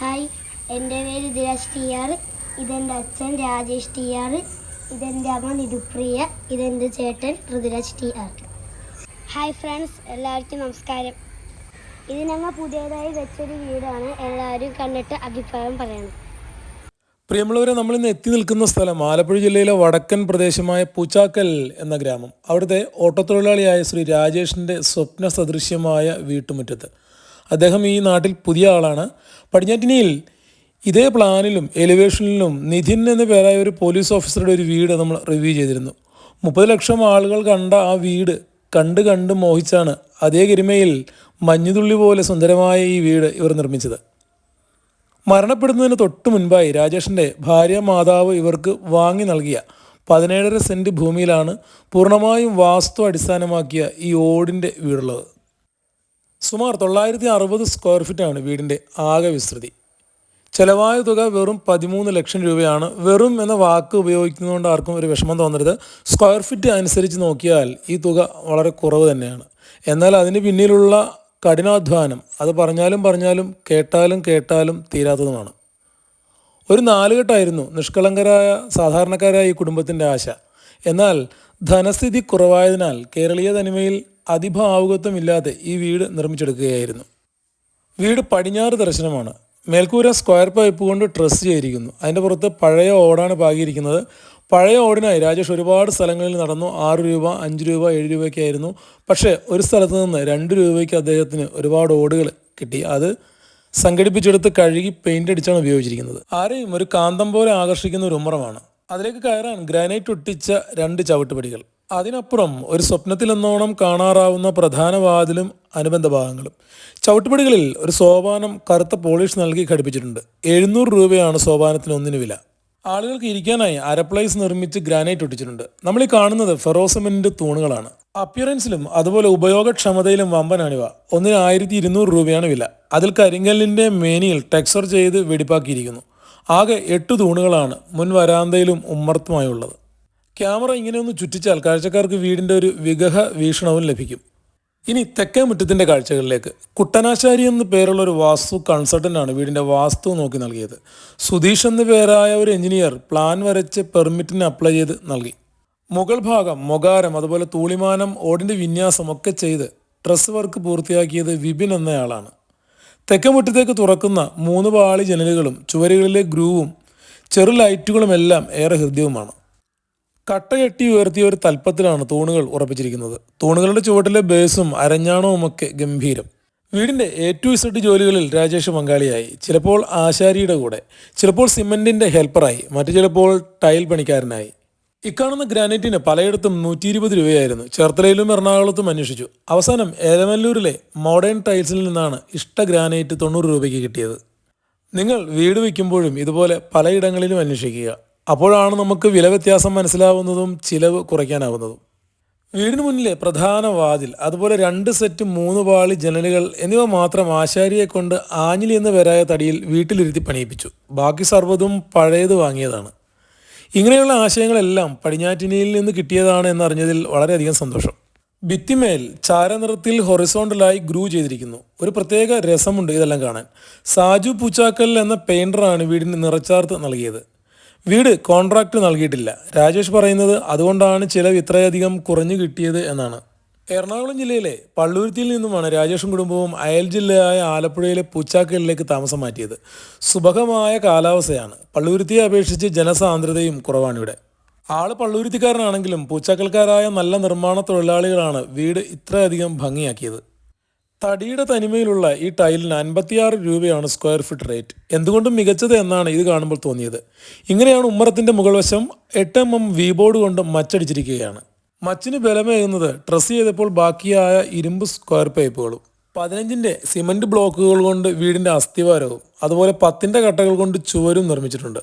Hi എന്റെ പേര് Dhiraj T R. ഇതെന്റെ അച്ഛൻ രാജേഷ് ടി ആർ. ഇതെന്റെ അമ്മ നിതുപ്രിയ ഇതെന്റെ ചേട്ടൻ Rithuraj T R. Hi friends എല്ലാവർക്കും നമസ്കാരം. ഇത് ഞങ്ങൾ പുതിയതായി വെച്ചൊരു വീടാണ്. എല്ലാവരും കണ്ടിട്ട് അഭിപ്രായം പറയണം. പ്രിയമുള്ളവരെ നമ്മൾ ഇന്ന് എത്തി നിൽക്കുന്ന സ്ഥലം ആലപ്പുഴ ജില്ലയിലെ വടക്കൻ പ്രദേശമായ പൂച്ചാക്കൽ എന്ന ഗ്രാമം. അവിടുത്തെ ഓട്ടത്തൊഴിലാളിയായ ശ്രീ രാജേഷിന്റെ സ്വപ്ന സദൃശ്യമായ വീട്ടുമുറ്റത്ത്. അദ്ദേഹം ഈ നാട്ടിൽ പുതിയ ആളാണ്. പടിഞ്ഞാറ്റിനിയിൽ ഇതേ പ്ലാനിലും എലിവേഷനിലും നിധിൻ എന്ന പേരായ ഒരു പോലീസ് ഓഫീസറുടെ ഒരു വീട് നമ്മൾ റിവ്യൂ ചെയ്തിരുന്നു. മുപ്പത് ലക്ഷം ആളുകൾ കണ്ട ആ വീട് കണ്ട് കണ്ട് മോഹിച്ചാണ് അതേ ഗരിമയിൽ മഞ്ഞുതുള്ളി പോലെ സുന്ദരമായ ഈ വീട് ഇവർ നിർമ്മിച്ചത്. മരണപ്പെടുന്നതിന് തൊട്ട് മുൻപായി രാജേഷിന്റെ ഭാര്യ മാതാവ് ഇവർക്ക് വാങ്ങി നൽകിയ പതിനേഴര സെന്റ് ഭൂമിയിലാണ് പൂർണമായും വാസ്തു അടിസ്ഥാനമാക്കിയ ഈ ഓടിന്റെ വീടുള്ളത്. സുമാർ തൊള്ളായിരത്തി അറുപത് സ്ക്വയർ ഫീറ്റാണ് വീടിന്റെ ആകെ വിസ്തൃതി. ചെലവായ തുക വെറും പതിമൂന്ന് ലക്ഷം രൂപയാണ്. വെറും എന്ന വാക്ക് ഉപയോഗിക്കുന്നതുകൊണ്ട് ആർക്കും ഒരു വിഷമം തോന്നരുത്. സ്ക്വയർ ഫീറ്റ് അനുസരിച്ച് നോക്കിയാൽ ഈ തുക വളരെ കുറവ് തന്നെയാണ്. എന്നാൽ അതിന് പിന്നിലുള്ള കഠിനാധ്വാനം അത് പറഞ്ഞാലും പറഞ്ഞാലും കേട്ടാലും കേട്ടാലും തീരാത്തതുമാണ്. ഒരു നാലുകെട്ടായിരുന്നു നിഷ്കളങ്കരായ സാധാരണക്കാരായ ഈ കുടുംബത്തിന്റെ ആശ. എന്നാൽ ധനസ്ഥിതി കുറവായതിനാൽ കേരളീയ തനിമയിൽ അതിഭാവുകത്വമില്ലാതെ ഈ വീട് നിർമ്മിച്ചെടുക്കുകയായിരുന്നു. വീട് പടിഞ്ഞാറ് ദർശനമാണ്. മേൽക്കൂര സ്ക്വയർ പൈപ്പ് കൊണ്ട് ട്രസ് ചെയ്തിരിക്കുന്നു. അതിന്റെ പുറത്ത് പഴയ ഓടാണ് പാകിയിരിക്കുന്നത്. പഴയ ഓടിനായി രാജേഷ് ഒരുപാട് സ്ഥലങ്ങളിൽ നടന്നു. ആറ് രൂപ അഞ്ച് രൂപ ഏഴ് രൂപയൊക്കെ ആയിരുന്നു. പക്ഷേ ഒരു സ്ഥലത്ത് നിന്ന് രണ്ട് രൂപയ്ക്ക് അദ്ദേഹത്തിന് ഒരുപാട് ഓടുകൾ കിട്ടി. അത് സംഘടിപ്പിച്ചെടുത്ത് കഴുകി പെയിന്റ് അടിച്ചാണ് ഉപയോഗിച്ചിരിക്കുന്നത്. ആരെയും ഒരു കാന്തം പോലെ ആകർഷിക്കുന്ന ഒരു ഉമ്മറമാണ്. അതിലേക്ക് കയറാൻ ഗ്രാനൈറ്റ് ഒട്ടിച്ച രണ്ട് ചവിട്ടുപടികൾ. അതിനപ്പുറം ഒരു സ്വപ്നത്തിലെന്നോണം കാണാറാവുന്ന പ്രധാന വാതിലും അനുബന്ധ ഭാഗങ്ങളും. ചവിട്ടുപടികളിൽ ഒരു സോപാനം കറുത്ത പോളിഷ് നൽകി ഘടിപ്പിച്ചിട്ടുണ്ട്. എഴുന്നൂറ് രൂപയാണ് സോപാനത്തിന് ഒന്നിന് വില. ആളുകൾക്ക് ഇരിക്കാനായി അരപ്ലൈസ് നിർമ്മിച്ച് ഗ്രാനൈറ്റ് ഒട്ടിച്ചിട്ടുണ്ട്. നമ്മൾ ഈ കാണുന്നത് ഫെറോസമെന്റ് തൂണുകളാണ്. അപ്പിയറൻസിലും അതുപോലെ ഉപയോഗക്ഷമതയിലും വമ്പനാണിവ. ഒന്നിന് ആയിരത്തി ഇരുന്നൂറ് രൂപയാണ് വില. അതിൽ കരിങ്കല്ലിന്റെ മേനിയിൽ ടെക്സ്ചർ ചെയ്ത് വെടിപ്പാക്കിയിരിക്കുന്നു. ആകെ എട്ട് തൂണുകളാണ് മുൻ വരാന്തയിലും ഉമ്മർത്തുമായുള്ളത്. ക്യാമറ ഇങ്ങനെ ഒന്ന് ചുറ്റിച്ചാൽ കാഴ്ചക്കാർക്ക് വീടിന്റെ ഒരു വിഗഹ വീക്ഷണവും ലഭിക്കും. ഇനി തെക്കേ മുറ്റത്തിന്റെ കാഴ്ചകളിലേക്ക്. കുട്ടനാശാരി എന്ന പേരുള്ള ഒരു വാസ്തു കൺസൾട്ടന്റാണ് വീടിന്റെ വാസ്തു നോക്കി നൽകിയത്. സുധീഷ് എന്ന പേരായ ഒരു എഞ്ചിനീയർ പ്ലാൻ വരച്ച് പെർമിറ്റിന് അപ്ലൈ ചെയ്ത് നൽകി. മുകൾ ഭാഗം മൊകാരം അതുപോലെ തൂളിമാനം ഓടിന്റെ വിന്യാസം ഒക്കെ ചെയ്ത് ഡ്രസ് വർക്ക് പൂർത്തിയാക്കിയത് വിപിൻ എന്നയാളാണ്. തെക്കേ മുറ്റത്തേക്ക് തുറക്കുന്ന മൂന്ന് പാളി ജനലുകളും ചുവരുകളിലെ ഗ്രൂവും ചെറു ലൈറ്റുകളും എല്ലാം ഏറെ ഹൃദ്യവുമാണ്. കട്ടകെട്ടി ഉയർത്തിയ ഒരു തൽപ്പത്തിലാണ് തൂണുകൾ ഉറപ്പിച്ചിരിക്കുന്നത്. തൂണുകളുടെ ചുവട്ടിലെ ബേസും അരഞ്ഞാണവും ഒക്കെ ഗംഭീരം. വീടിന്റെ എ ടു ഇസഡ് ജോലികളിൽ രാജേഷ് പങ്കാളിയായി. ചിലപ്പോൾ ആശാരിയുടെ കൂടെ. ചിലപ്പോൾ സിമന്റിന്റെ ഹെൽപ്പറായി. മറ്റു ചിലപ്പോൾ ടൈൽ പണിക്കാരനായി. ഇക്കാണുന്ന ഗ്രാനൈറ്റിന് പലയിടത്തും നൂറ്റി ഇരുപത് രൂപയായിരുന്നു. ചേർത്തലയിലും എറണാകുളത്തും അന്വേഷിച്ചു. അവസാനം ഏലമല്ലൂരിലെ മോഡേൺ ടൈൽസിൽ നിന്നാണ് ഇഷ്ട ഗ്രാനൈറ്റ് തൊണ്ണൂറ് രൂപയ്ക്ക് കിട്ടിയത്. നിങ്ങൾ വീട് വയ്ക്കുമ്പോഴും ഇതുപോലെ പലയിടങ്ങളിലും അന്വേഷിക്കുക. അപ്പോഴാണ് നമുക്ക് വില വ്യത്യാസം മനസ്സിലാവുന്നതും ചിലവ് കുറയ്ക്കാനാവുന്നതും. വീടിന് മുന്നിലെ പ്രധാന വാതിൽ അതുപോലെ രണ്ട് സെറ്റ് മൂന്ന് പാളി ജനലുകൾ എന്നിവ മാത്രം ആശാരിയെ കൊണ്ട് ആഞ്ഞിലി എന്ന പേരായ തടിയിൽ വീട്ടിലിരുത്തി പണിയിപ്പിച്ചു. ബാക്കി സർവതും പഴയത് വാങ്ങിയതാണ്. ഇങ്ങനെയുള്ള ആശയങ്ങളെല്ലാം പടിഞ്ഞാറ്റിനിയിൽ നിന്ന് കിട്ടിയതാണ് എന്നറിഞ്ഞതിൽ വളരെയധികം സന്തോഷം. ഭിത്തിമേൽ ചാരനിറത്തിൽ ഹൊറിസോണ്ടലായി ഗ്രൂ ചെയ്തിരിക്കുന്നു. ഒരു പ്രത്യേക രസമുണ്ട് ഇതെല്ലാം കാണാൻ. സാജു പൂച്ചാക്കൽ എന്ന പെയിന്ററാണ് വീടിന് നിറച്ചാർത്ത് നൽകിയത്. വീട് കോൺട്രാക്ട് നൽകിയിട്ടില്ല. രാജേഷ് പറയുന്നത് അതുകൊണ്ടാണ് ചിലവ് ഇത്രയധികം കുറഞ്ഞു കിട്ടിയത് എന്നാണ്. എറണാകുളം ജില്ലയിലെ പള്ളൂരുത്തിയിൽ നിന്നുമാണ് രാജേഷും കുടുംബവും അയൽ ജില്ലയായ ആലപ്പുഴയിലെ പൂച്ചാക്കലിലേക്ക് താമസം മാറ്റിയത്. സുഭഗമായ കാലാവസ്ഥയാണ്. പള്ളൂരുത്തിയെ അപേക്ഷിച്ച് ജനസാന്ദ്രതയും കുറവാണിവിടെ. ആൾ പള്ളൂരുത്തിക്കാരനാണെങ്കിലും പൂച്ചാക്കൽക്കാരായ നല്ല നിർമ്മാണ തൊഴിലാളികളാണ് വീട് ഇത്രയധികം ഭംഗിയാക്കിയത്. തടിയുടെ തനിമയിലുള്ള ഈ ടൈലിന് അൻപത്തിയാറ് രൂപയാണ് സ്ക്വയർ ഫീറ്റ് റേറ്റ്. എന്തുകൊണ്ടും മികച്ചത് എന്നാണ് ഇത് കാണുമ്പോൾ തോന്നിയത്. ഇങ്ങനെയാണ് ഉമ്മറത്തിന്റെ മുകൾവശം എട്ട് എം എം വി ബോർഡ് കൊണ്ട് മച്ചടിച്ചിരിക്കുകയാണ്. മച്ചിന് ബലമേകുന്നത് ട്രസ് ചെയ്തപ്പോൾ ബാക്കിയായ ഇരുമ്പ് സ്ക്വയർ പൈപ്പുകളും പതിനഞ്ചിന്റെ സിമന്റ് ബ്ലോക്കുകൾ കൊണ്ട് വീടിന്റെ അസ്ഥിവാരവും അതുപോലെ പത്തിന്റെ കട്ടകൾ കൊണ്ട് ചുവരും നിർമ്മിച്ചിട്ടുണ്ട്.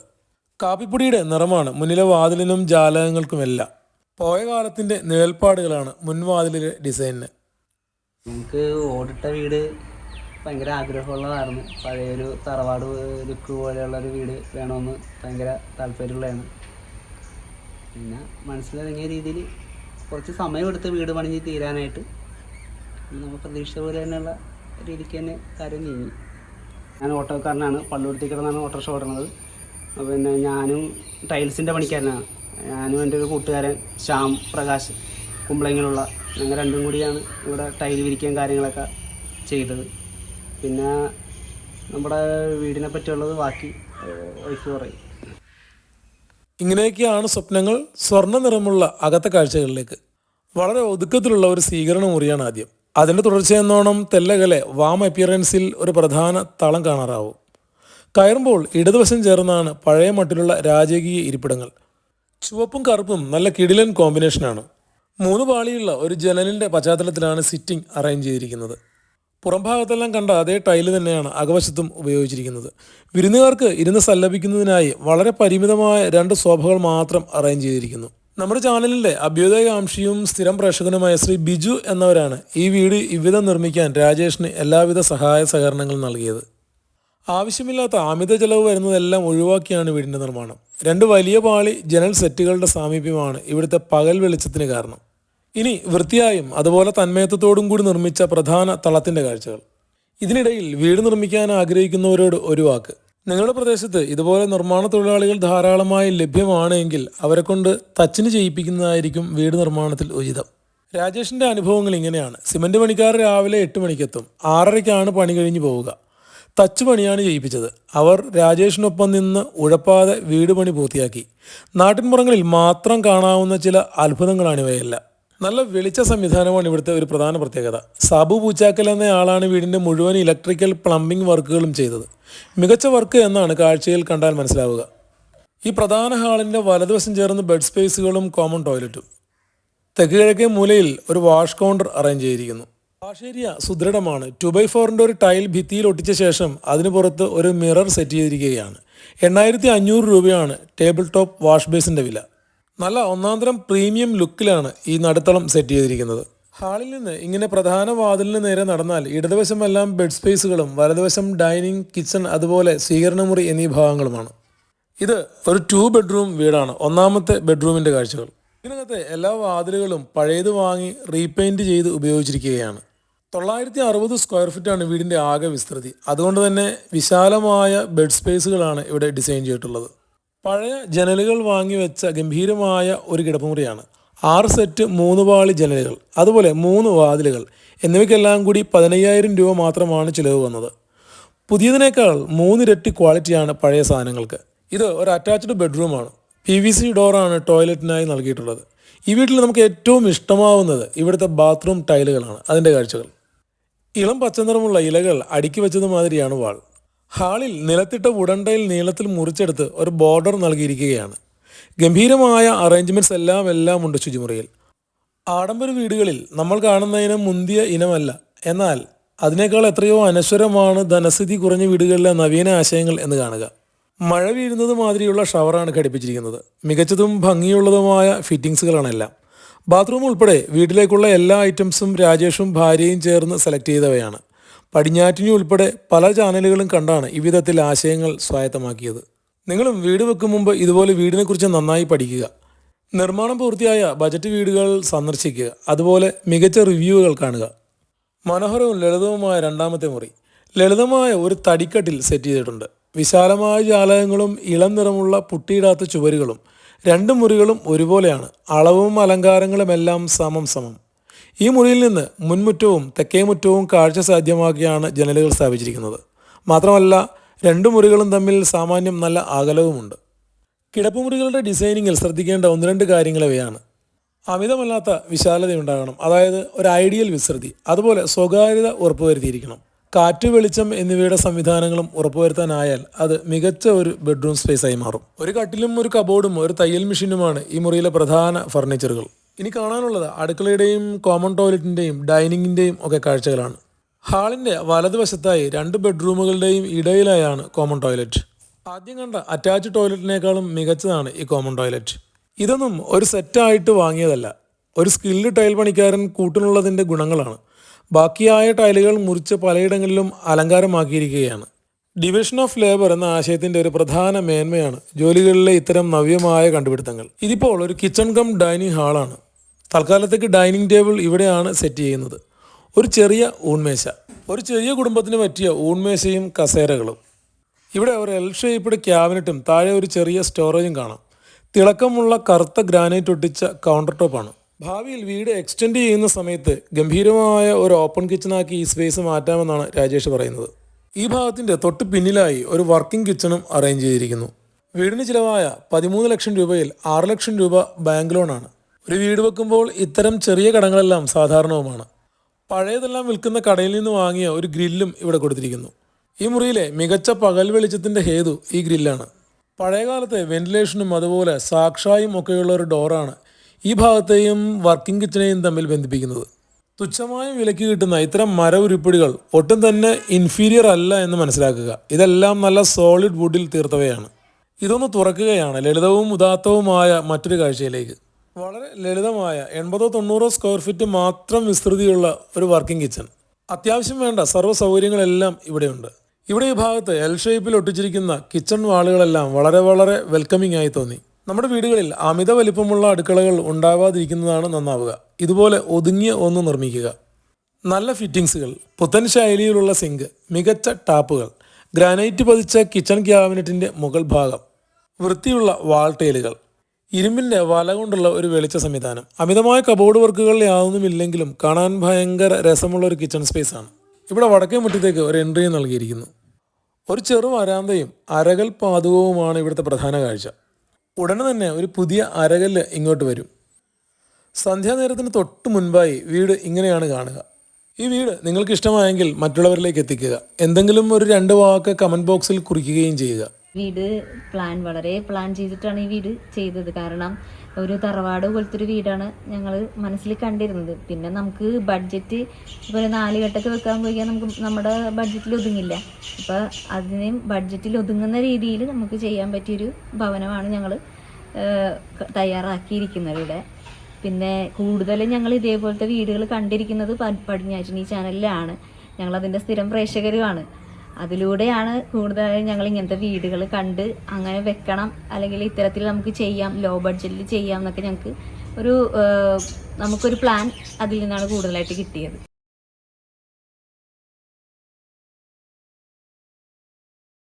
കാപ്പിപ്പൊടിയുടെ നിറമാണ് മുന്നിലെ വാതിലിനും ജാലകങ്ങൾക്കുമെല്ലാം. പോയ കാലത്തിന്റെ നിഴൽപ്പാടുകളാണ് മുൻവാതിലിലെ ഡിസൈനിന്. നമുക്ക് ഓടിട്ട വീട് ഭയങ്കര ആഗ്രഹമുള്ളതായിരുന്നു. പഴയൊരു തറവാട് ലുക്ക് പോലെയുള്ളൊരു വീട് വേണമെന്ന് ഭയങ്കര താല്പര്യമുള്ളതാണ്. പിന്നെ മനസ്സിലിറങ്ങിയ രീതിയിൽ കുറച്ച് സമയമെടുത്ത് വീട് പണിഞ്ഞ് തീരാനായിട്ട് നമ്മൾ പ്രതീക്ഷിച്ച പോലെ തന്നെയുള്ള രീതിക്ക് തന്നെ കാര്യം നീങ്ങി ഞാൻ ഓട്ടോക്കാരനാണ്. പള്ളുരുത്തിക്കടന്നാണ് ഓട്ടോറിക്ഷ ഓടുന്നത്. പിന്നെ ഞാനും ടൈൽസിന്റെ പണിക്കാരനാണ്. ഞാനും എന്റെ ഒരു കൂട്ടുകാരൻ ശ്യാം പ്രകാശ് കുമ്പളങ്ങിലുള്ള ഞങ്ങൾ രണ്ടും കൂടിയാണ് ഇവിടെ ടൈൽ വിരിക്കാൻ കാര്യങ്ങളൊക്കെ ചെയ്തത്. പിന്നെ നമ്മുടെ വീടിനെ പറ്റിയുള്ളത് ബാക്കി വൈഫ് പറയും. ഇങ്ങനെയൊക്കെയാണ് സ്വപ്നങ്ങൾ സ്വർണ നിറമുള്ള അകത്ത കാഴ്ചകളിലേക്ക്. വളരെ ഒതുക്കത്തിലുള്ള ഒരു സ്വീകരണ മുറിയാണ് ആദ്യം. അതിന്റെ തുടർച്ചയെന്നോണം തെല്ലകലെ വാം അപ്പിയറൻസിൽ ഒരു പ്രധാന തളം കാണാറാവും. കയറുമ്പോൾ ഇടതുവശം ചേർന്നാണ് പഴയ മട്ടിലുള്ള രാജകീയ ഇരിപ്പിടങ്ങൾ. ചുവപ്പും കറുപ്പും നല്ല കിടിലൻ കോമ്പിനേഷനാണ്. മൂന്ന് പാളിയുള്ള ഒരു ജനലിന്റെ പശ്ചാത്തലത്തിലാണ് സിറ്റിംഗ് അറേഞ്ച് ചെയ്തിരിക്കുന്നത്. പുറംഭാഗത്തെല്ലാം കണ്ട അതേ ടൈൽ തന്നെയാണ് അകവശത്തും ഉപയോഗിച്ചിരിക്കുന്നത്. വിരുന്നുകാർക്ക് ഇരുന്ന് സല്ലപിക്കുന്നതിനായി വളരെ പരിമിതമായ രണ്ട് സോഫകൾ മാത്രം അറേഞ്ച് ചെയ്തിരിക്കുന്നു. നമ്മുടെ ചാനലിന്റെ അഭ്യുദയകാംക്ഷിയും സ്ഥിരം പ്രേക്ഷകനുമായ ശ്രീ ബിജു എന്നവരാണ് ഈ വീട് ഇവിധം നിർമ്മിക്കാൻ രാജേഷിന് എല്ലാവിധ സഹായ സഹകരണങ്ങളും നൽകിയത്. ആവശ്യമില്ലാത്ത അമിത ചെലവ് വരുന്നതെല്ലാം ഒഴിവാക്കിയാണ് വീടിന്റെ നിർമ്മാണം. രണ്ട് വലിയ പാളി ജനൽ സെറ്റുകളുടെ സാമീപ്യമാണ് ഇവിടുത്തെ പകൽ വെളിച്ചത്തിന് കാരണം. ഇനി വൃത്തിയായും അതുപോലെ തന്മയത്വത്തോടും കൂടി നിർമ്മിച്ച പ്രധാന തളത്തിന്റെ കാഴ്ചകൾ. ഇതിനിടയിൽ വീട് നിർമ്മിക്കാൻ ആഗ്രഹിക്കുന്നവരോട് ഒരു വാക്ക്. നിങ്ങളുടെ പ്രദേശത്ത് ഇതുപോലെ നിർമ്മാണ തൊഴിലാളികൾ ധാരാളമായി ലഭ്യമാണ് എങ്കിൽ അവരെ കൊണ്ട് തച്ചിന് ചെയ്യിപ്പിക്കുന്നതായിരിക്കും വീട് നിർമ്മാണത്തിൽ ഉചിതം. രാജേഷിന്റെ അനുഭവങ്ങൾ ഇങ്ങനെയാണ്. സിമന്റ് പണിക്കാർ രാവിലെ എട്ട് മണിക്കെത്തും. ആറരയ്ക്കാണ് പണി കഴിഞ്ഞ് പോവുക. തച്ച് പണിയാണ് ചെയ്യിപ്പിച്ചത്. അവർ രാജേഷിനൊപ്പം നിന്ന് ഉഴപ്പാതെ വീട് പണി പൂർത്തിയാക്കി. നാട്ടിൻപുറങ്ങളിൽ മാത്രം കാണാവുന്ന ചില അത്ഭുതങ്ങളാണിവയെല്ലാം നല്ല വെളിച്ച സംവിധാനമാണ് ഇവിടുത്തെ ഒരു പ്രധാന പ്രത്യേകത. സാബു പൂച്ചാക്കൽ എന്ന ആളാണ് വീടിന്റെ മുഴുവൻ ഇലക്ട്രിക്കൽ പ്ലംബിംഗ് വർക്കുകളും ചെയ്തത്. മികച്ച വർക്ക് എന്നാണ് കാഴ്ചയിൽ കണ്ടാൽ മനസ്സിലാവുക. ഈ പ്രധാന ഹാളിന്റെ വലതുവശം ചേർന്ന് ബെഡ് സ്പേസുകളും കോമൺ ടോയ്ലറ്റും. തെക്ക് കിഴക്കേ മൂലയിൽ ഒരു വാഷ് കൗണ്ടർ അറേഞ്ച് ചെയ്തിരിക്കുന്നു. വാഷ് ഏരിയ സുദൃഢമാണ്. ടു ബൈ ഫോറിന്റെ ഒരു ടൈൽ ഭിത്തിയിൽ ഒട്ടിച്ച ശേഷം അതിന് പുറത്ത് ഒരു മിറർ സെറ്റ് ചെയ്തിരിക്കുകയാണ്. എണ്ണായിരത്തി അഞ്ഞൂറ് രൂപയാണ് ടേബിൾ ടോപ്പ് വാഷ് ബേസിന്റെ വില. നല്ല ഒന്നാന്തരം പ്രീമിയം ലുക്കിലാണ് ഈ നടുത്തളം സെറ്റ് ചെയ്തിരിക്കുന്നത്. ഹാളിൽ നിന്ന് ഇങ്ങനെ പ്രധാന വാതിലിന് നേരെ നടന്നാൽ ഇടതുവശമെല്ലാം ബെഡ് സ്പേസുകളും വലതുവശം ഡൈനിങ് കിച്ചൺ അതുപോലെ സ്വീകരണമുറി എന്നീ ഭാഗങ്ങളുമാണ്. ഇത് ഒരു ടു ബെഡ്റൂം വീടാണ്. ഒന്നാമത്തെ ബെഡ്റൂമിന്റെ കാഴ്ചകൾ. ഇതിനകത്തെ എല്ലാ വാതിലുകളും പഴയത് വാങ്ങി റീപെയിന്റ് ചെയ്ത് ഉപയോഗിച്ചിരിക്കുകയാണ്. തൊള്ളായിരത്തി അറുപത് സ്ക്വയർ ഫീറ്റാണ് വീടിന്റെ ആകെ വിസ്തൃതി. അതുകൊണ്ട് തന്നെ വിശാലമായ ബെഡ് സ്പേസുകളാണ് ഇവിടെ ഡിസൈൻ ചെയ്തിട്ടുള്ളത്. പഴയ ജനലുകൾ വാങ്ങി വെച്ച ഗംഭീരമായ ഒരു കിടപ്പുമുറിയാണ് ആറ് സെറ്റ് മൂന്ന് പാളി ജനലുകൾ അതുപോലെ മൂന്ന് വാതിലുകൾ എന്നിവയ്ക്കെല്ലാം കൂടി പതിനയ്യായിരം രൂപ മാത്രമാണ് ചിലവ് വന്നത്. പുതിയതിനേക്കാൾ മൂന്നിരട്ടി ക്വാളിറ്റിയാണ് പഴയ സാധനങ്ങൾക്ക്. ഇത് ഒരു അറ്റാച്ച്ഡ് ബെഡ്റൂമാണ് പി വി സി ഡോറാണ് ടോയ്ലറ്റിനായി നൽകിയിട്ടുള്ളത്. ഈ വീട്ടിൽ നമുക്ക് ഏറ്റവും ഇഷ്ടമാവുന്നത് ഇവിടുത്തെ ബാത്റൂം ടൈലുകളാണ് അതിന്റെ കാഴ്ചകൾ. ഇളം പച്ചനിറമുള്ള ഇലകൾ അടുക്കി വെച്ചത് മാതിരിയാണ് വാൾ. ഹാളിൽ നിലത്തിട്ട ഉടണ്ടയിൽ നീളത്തിൽ മുറിച്ചെടുത്ത് ഒരു ബോർഡർ നൽകിയിരിക്കുകയാണ്. ഗംഭീരമായ അറേഞ്ച്മെന്റ്സ് എല്ലാം എല്ലാം ഉണ്ട് ശുചിമുറിയിൽ. ആഡംബര വീടുകളിൽ നമ്മൾ കാണുന്നതിന് മുന്തിയ ഇനമല്ല. എന്നാൽ അതിനേക്കാൾ എത്രയോ അനശ്വരമാണ് ധനസ്ഥിതി കുറഞ്ഞ വീടുകളിലെ നവീന ആശയങ്ങൾ എന്ന് കാണുക. മഴ വീഴുന്നത് മാതിരിയുള്ള ഷവറാണ് ഘടിപ്പിച്ചിരിക്കുന്നത്. മികച്ചതും ഭംഗിയുള്ളതുമായ ഫിറ്റിങ്സുകളാണ് എല്ലാം. ബാത്റൂം ഉൾപ്പെടെ വീട്ടിലേക്കുള്ള എല്ലാ ഐറ്റംസും രാജേഷും ഭാര്യയും ചേർന്ന് സെലക്ട് ചെയ്തവയാണ്. പടിഞ്ഞാറ്റിനി ഉൾപ്പെടെ പല ചാനലുകളും കണ്ടാണ് ഇവിധത്തിൽ ആശയങ്ങൾ സ്വായത്തമാക്കിയത്. നിങ്ങളും വീട് വെക്കും മുമ്പ് ഇതുപോലെ വീടിനെക്കുറിച്ച് നന്നായി പഠിക്കുക. നിർമ്മാണം പൂർത്തിയായ ബജറ്റ് വീടുകൾ സന്ദർശിക്കുക. അതുപോലെ മികച്ച റിവ്യൂകൾ കാണുക. മനോഹരവും ലളിതവുമായ രണ്ടാമത്തെ മുറി. ലളിതമായ ഒരു തടിക്കട്ടിൽ സെറ്റ് ചെയ്തിട്ടുണ്ട്. വിശാലമായ ജാലകങ്ങളും ഇളം നിറമുള്ള പുട്ടിയിടാത്ത ചുവരുകളും രണ്ട് മുറികളും ഒരുപോലെയാണ്. അളവും അലങ്കാരങ്ങളുമെല്ലാം സമം സമം. ഈ മുറിയിൽ നിന്ന് മുൻമുറ്റവും തെക്കേമുറ്റവും കാഴ്ച സാധ്യമാക്കിയാണ് ജനലുകൾ സ്ഥാപിച്ചിരിക്കുന്നത്. മാത്രമല്ല രണ്ട് മുറികളും തമ്മിൽ സാമാന്യം നല്ല അകലവുമുണ്ട്. കിടപ്പുമുറികളുടെ ഡിസൈനിങ്ങിൽ ശ്രദ്ധിക്കേണ്ട ഒന്ന് രണ്ട് കാര്യങ്ങൾ ഇവയാണ് അമിതമല്ലാത്ത വിശാലതയുണ്ടാകണം. അതായത് ഒരു ഐഡിയൽ വിസ്തൃതി. അതുപോലെ സ്വകാര്യത ഉറപ്പുവരുത്തിയിരിക്കണം. കാറ്റ് വെളിച്ചം എന്നിവയുടെ സംവിധാനങ്ങളും ഉറപ്പുവരുത്താനായാൽ അത് മികച്ച ഒരു ബെഡ്റൂം സ്പേസായി മാറും. ഒരു കട്ടിലും ഒരു കബോർഡും ഒരു തയ്യൽ മെഷീനുമാണ് ഈ മുറിയിലെ പ്രധാന ഫർണിച്ചറുകൾ ഇനി കാണാനുള്ളത് അടുക്കളയുടെയും കോമൺ ടോയ്ലറ്റിന്റെയും ഡൈനിങ്ങിന്റെയും ഒക്കെ കാഴ്ചകളാണ്. ഹാളിന്റെ വലതുവശത്തായി രണ്ട് ബെഡ്റൂമുകളുടെയും ഇടയിലായാണ് കോമൺ ടോയ്ലറ്റ് ആദ്യം കണ്ട അറ്റാച്ച് ടോയ്ലറ്റിനേക്കാളും മികച്ചതാണ് ഈ കോമൺ ടോയ്ലറ്റ് ഇതൊന്നും ഒരു സെറ്റായിട്ട് വാങ്ങിയതല്ല. ഒരു സ്കിൽഡ് ടൈൽ പണിക്കാരൻ കൂട്ടിനുള്ളതിന്റെ ഗുണങ്ങളാണ്. ബാക്കിയായ ടൈലുകൾ മുറിച്ച് പലയിടങ്ങളിലും അലങ്കാരമാക്കിയിരിക്കുകയാണ്. ഡിവിഷൻ ഓഫ് ലേബർ എന്ന ആശയത്തിന്റെ ഒരു പ്രധാന മേന്മയാണ് ജോലികളിലെ ഇത്തരം നവ്യമായ കണ്ടുപിടുത്തങ്ങൾ. ഇതിപ്പോൾ ഒരു കിച്ചൺ കം ഡൈനിങ് ഹാളാണ് തൽക്കാലത്തേക്ക് ഡൈനിങ് ടേബിൾ ഇവിടെയാണ് സെറ്റ് ചെയ്യുന്നത്. ഒരു ചെറിയ ഊൺമേശ. ഒരു ചെറിയ കുടുംബത്തിന് പറ്റിയ ഊൺമേശയും കസേരകളും. ഇവിടെ ഒരു എൽ ഷേപ്പ്ഡ് ക്യാബിനറ്റും താഴെ ഒരു ചെറിയ സ്റ്റോറേജും കാണാം. തിളക്കമുള്ള കറുത്ത ഗ്രാനൈറ്റ് ഒട്ടിച്ച കൗണ്ടർ ടോപ്പാണ് ഭാവിയിൽ വീട് എക്സ്റ്റെൻഡ് ചെയ്യുന്ന സമയത്ത് ഗംഭീരമായ ഒരു ഓപ്പൺ കിച്ചണാക്കി ഈ സ്പേസ് മാറ്റാമെന്നാണ് രാജേഷ് പറയുന്നത്. ഈ ഭാഗത്തിന്റെ തൊട്ട് പിന്നിലായി ഒരു വർക്കിംഗ് കിച്ചണും അറേഞ്ച് ചെയ്തിരിക്കുന്നു. വീടിന് ചിലവായ പതിമൂന്ന് ലക്ഷം രൂപയിൽ ആറ് ലക്ഷം രൂപ ബാങ്ക് ലോണാണ് ഒരു വീട് വെക്കുമ്പോൾ ഇത്തരം ചെറിയ കടങ്ങളെല്ലാം സാധാരണവുമാണ്. പഴയതെല്ലാം വിൽക്കുന്ന കടയിൽ നിന്ന് വാങ്ങിയ ഒരു ഗ്രില്ലും ഇവിടെ കൊടുത്തിരിക്കുന്നു. ഈ മുറിയിലെ മികച്ച പകൽ വെളിച്ചത്തിന്റെ ഹേതു ഈ ഗ്രില്ലാണ്. പഴയകാലത്തെ വെന്റിലേഷനും അതുപോലെ സാക്ഷായും ഒക്കെയുള്ള ഒരു ഡോറാണ് ഈ ഭാഗത്തെയും വർക്കിംഗ് കിച്ചനെയും തമ്മിൽ ബന്ധിപ്പിക്കുന്നത്. തുച്ഛമായ വിലയ്ക്ക് കിട്ടുന്ന ഇത്തരം മര ഉരുപ്പിടികൾ ഒട്ടും തന്നെ ഇൻഫീരിയർ അല്ല എന്ന് മനസ്സിലാക്കുക. ഇതെല്ലാം നല്ല സോളിഡ് വുഡിൽ തീർത്തവയാണ്. ഇതൊന്ന് തുറക്കുകയാണ് ലളിതവും ഉദാത്തവുമായ മറ്റൊരു കാഴ്ചയിലേക്ക്. വളരെ ലളിതമായ എൺപതോ തൊണ്ണൂറോ സ്ക്വയർ ഫീറ്റ് മാത്രം വിസ്തൃതിയുള്ള ഒരു വർക്കിംഗ് കിച്ചൺ അത്യാവശ്യം വേണ്ട സർവ സൗകര്യങ്ങളെല്ലാം ഇവിടെയുണ്ട്. ഇവിടെ ഈ ഭാഗത്ത് എൽ ഷേപ്പിൽ ഒട്ടിച്ചിരിക്കുന്ന കിച്ചൺ വാളുകളെല്ലാം വളരെ വളരെ വെൽക്കമിംഗ് ആയി തോന്നി. നമ്മുടെ വീടുകളിൽ അമിത വലിപ്പമുള്ള അടുക്കളകൾ ഉണ്ടാവാതിരിക്കുന്നതാണ് നന്നാവുക. ഇതുപോലെ ഒതുങ്ങിയ ഒന്ന് നിർമ്മിക്കുക. നല്ല ഫിറ്റിംഗ്സുകൾ പുത്തൻ ശൈലിയിലുള്ള സിങ്ക് മികച്ച ടാപ്പുകൾ ഗ്രാനൈറ്റ് പതിച്ച കിച്ചൺ ക്യാബിനറ്റിന്റെ മുകൾ ഭാഗം വൃത്തിയുള്ള വാൾ ടൈലുകൾ ഇരുമ്പിന്റെ വല കൊണ്ടുള്ള ഒരു വെളിച്ച സംവിധാനം. അമിതമായ കബോർഡ് വർക്കുകൾ യാതൊന്നുമില്ലെങ്കിലും കാണാൻ ഭയങ്കര രസമുള്ള ഒരു കിച്ചൺ ആണ് ഇവിടെ വടക്കേ മുറ്റത്തേക്ക് ഒരു എൻട്രിയും നൽകിയിരിക്കുന്നു. ഒരു ചെറു വരാന്തയും അരകൽ പാതകവുമാണ് ഇവിടുത്തെ പ്രധാന കാഴ്ച. ഉടനെ തന്നെ ഒരു പുതിയ അരകല്ല് ഇങ്ങോട്ട് വരും. സന്ധ്യാനേരത്തിന് തൊട്ട് മുൻപായി വീട് ഇങ്ങനെയാണ് കാണുക. ഈ വീട് നിങ്ങൾക്ക് ഇഷ്ടമായെങ്കിൽ മറ്റുള്ളവരിലേക്ക് എത്തിക്കുക. എന്തെങ്കിലും ഒരു രണ്ട് വാക്ക് കമന്റ് ബോക്സിൽ കുറിക്കുകയും ചെയ്യുക. വീട് പ്ലാൻ വളരെ പ്ലാൻ ചെയ്തിട്ടാണ് ഈ വീട് ചെയ്തത്. കാരണം ഒരു തറവാട് പോലത്തെ ഒരു വീടാണ് ഞങ്ങൾ മനസ്സിൽ കണ്ടിരുന്നത്. പിന്നെ നമുക്ക് ബഡ്ജറ്റ് ഇപ്പോൾ ഒരു നാല് കെട്ടൊക്കെ വെക്കാൻ പോയിക്കാൻ നമുക്ക് നമ്മുടെ ബഡ്ജറ്റിൽ ഒതുങ്ങില്ല. അപ്പോൾ അതിനെയും ബഡ്ജറ്റിൽ ഒതുങ്ങുന്ന രീതിയിൽ നമുക്ക് ചെയ്യാൻ പറ്റിയൊരു ഭവനമാണ് ഞങ്ങൾ തയ്യാറാക്കിയിരിക്കുന്നത് ഇവിടെ. പിന്നെ കൂടുതലും ഞങ്ങൾ ഇതേപോലത്തെ വീടുകൾ കണ്ടിരിക്കുന്നത് പടിഞ്ഞാറ്റിനി ചാനലിലാണ് ഞങ്ങളതിന്റെ സ്ഥിരം പ്രേക്ഷകരുമാണ്. അതിലൂടെയാണ് കൂടുതലായും ഞങ്ങൾ ഇങ്ങനത്തെ വീടുകൾ കണ്ട് അങ്ങനെ വെക്കണം. അല്ലെങ്കിൽ ഇത്തരത്തിൽ നമുക്ക് ചെയ്യാം ലോ ബഡ്ജറ്റിൽ ചെയ്യാം എന്നൊക്കെ ഞങ്ങൾക്ക് ഒരു നമുക്കൊരു പ്ലാൻ അതിൽ നിന്നാണ് കൂടുതലായിട്ട് കിട്ടിയത്.